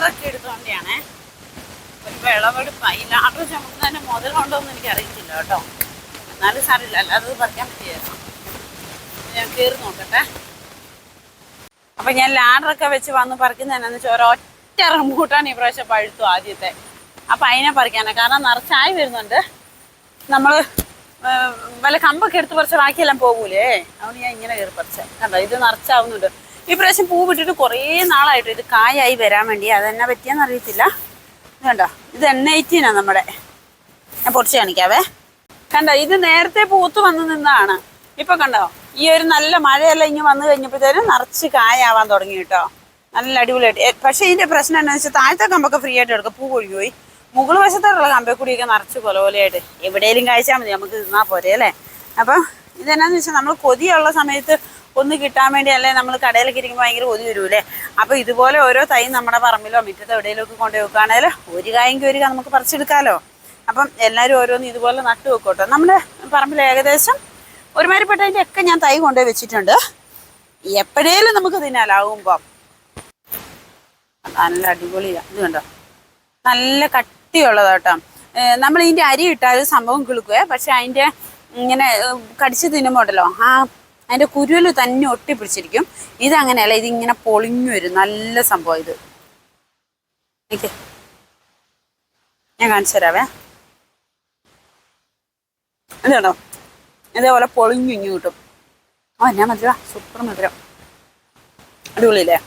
ലാഡറൊക്കെ എടുത്തോണ്ടാണേ ഒരു വിളവെടുപ്പായി. ലാഡർ ചുമക്കുന്നതിന് മുതലുണ്ടോ എന്ന് എനിക്ക് അറിയത്തില്ല കേട്ടോ. എന്നാലും സാറില്ല അല്ലാതെ പറയാൻ പറ്റിയായിരുന്നു ഞാൻ കയറി നോക്കട്ടെ. അപ്പം ഞാൻ ലാഡറൊക്കെ വെച്ച് വന്ന് പറിക്കുന്നതെന്നു വെച്ചാൽ ഒരൊറ്റ റംബൂട്ടാണ് ഈ പ്രാവശ്യം പഴുത്തു ആദ്യത്തെ. അപ്പം അതിനെ പറിക്കാനാണ് കാരണം നിറച്ചായി വരുന്നുണ്ട്. നമ്മൾ വല്ല കമ്പൊക്കെ എടുത്ത് പറിച്ച ബാക്കിയെല്ലാം പോകൂലേ? അതുകൊണ്ട് ഞാൻ ഇങ്ങനെ കയറി പറിച്ചത് കണ്ടോ? ഇത് നിറച്ചാവുന്നുണ്ട്. ഈ പ്രാവശ്യം പൂ വിട്ടിട്ട് കുറേ നാളായിട്ട് ഇത് കായായി വരാൻ വേണ്ടി. അതെന്നാ പറ്റിയെന്ന് അറിയത്തില്ല. കണ്ടോ? ഇത് ഐറ്റീനാണ് നമ്മുടെ. ഞാൻ പൊടിച്ച് കാണിക്കാവേ. കണ്ടോ? ഇത് നേരത്തെ പൂത്ത് വന്ന് നിന്നാണ് ഇപ്പൊ കണ്ടോ? ഈ ഒരു നല്ല മഴയെല്ലാം ഇങ്ങനെ വന്നു കഴിഞ്ഞപ്പോഴത്തേനും നിറച്ച് കായാവാൻ തുടങ്ങി കേട്ടോ. നല്ല അടിപൊളിയായിട്ട്. പക്ഷേ ഇതിന്റെ പ്രശ്നം എന്താണെന്ന് വെച്ചാൽ താഴത്തെ കമ്പൊക്കെ ഫ്രീ ആയിട്ട് എടുക്കുക പൂ കൊഴിഞ്ഞു മുകൾ വശത്തോടുള്ള കമ്പെ കൂടിയൊക്കെ നിറച്ച് കൊല പോലെയായിട്ട് എവിടെയെങ്കിലും കഴിച്ചാൽ മതി. നമുക്ക് തിന്നാൽ പോരെ അല്ലേ? അപ്പം ഇതെന്നാന്ന് വെച്ചാൽ നമ്മൾ കൊതിയുള്ള സമയത്ത് ഒന്ന് കിട്ടാൻ വേണ്ടി അല്ലേ നമ്മൾ കടയിലൊക്കെ ഇരിക്കുമ്പോൾ ഭയങ്കര കൊതി വരൂലേ അപ്പോൾ ഇതുപോലെ ഓരോ തൈ നമ്മുടെ പറമ്പിലോ മുറ്റത്തോ എവിടെയെങ്കിലുമൊക്കെ കൊണ്ടു വെക്കുകയാണെങ്കിൽ ഒരു കായെങ്കിൽ ഒരു നമുക്ക് പറിച്ചെടുക്കാമല്ലോ അപ്പം എല്ലാവരും ഓരോന്ന് ഇതുപോലെ നട്ടു വെക്കോട്ടോ. നമ്മുടെ പറമ്പിൽ ഏകദേശം ഒരുമാതിരിപ്പെട്ടതിന്റെ ഒക്കെ ഞാൻ തൈ കൊണ്ടുപോയി വെച്ചിട്ടുണ്ട്. എപ്പോഴേലും നമുക്ക് തിന്നാലാവുമ്പം നല്ല അടിപൊളിയാണ് ഇത് കണ്ടോ? നല്ല കട്ടിയുള്ളത് കേട്ടോ. നമ്മൾ ഇതിന്റെ അരി ഇട്ടാൽ സംഭവം കിളുക്കുക പക്ഷെ അതിന്റെ ഇങ്ങനെ കടിച്ച് തിന്നുമ്പോൾ ഉണ്ടല്ലോ ആ അതിന്റെ കുരുവൽ തന്നെ ഒട്ടിപ്പിടിച്ചിരിക്കും. ഇതങ്ങനെയല്ല ഇതിങ്ങനെ പൊളിഞ്ഞു വരും. നല്ല സംഭവം ഇത്. ഞാൻ കാണിച്ചു തരാവേ. ഇത് ഇതേപോലെ പൊളിഞ്ഞു ഇഞ്ഞു കിട്ടും. ആ എന്നാ മധുര സൂപ്പർ മധുരം. അടിപൊളിയില്ലേ?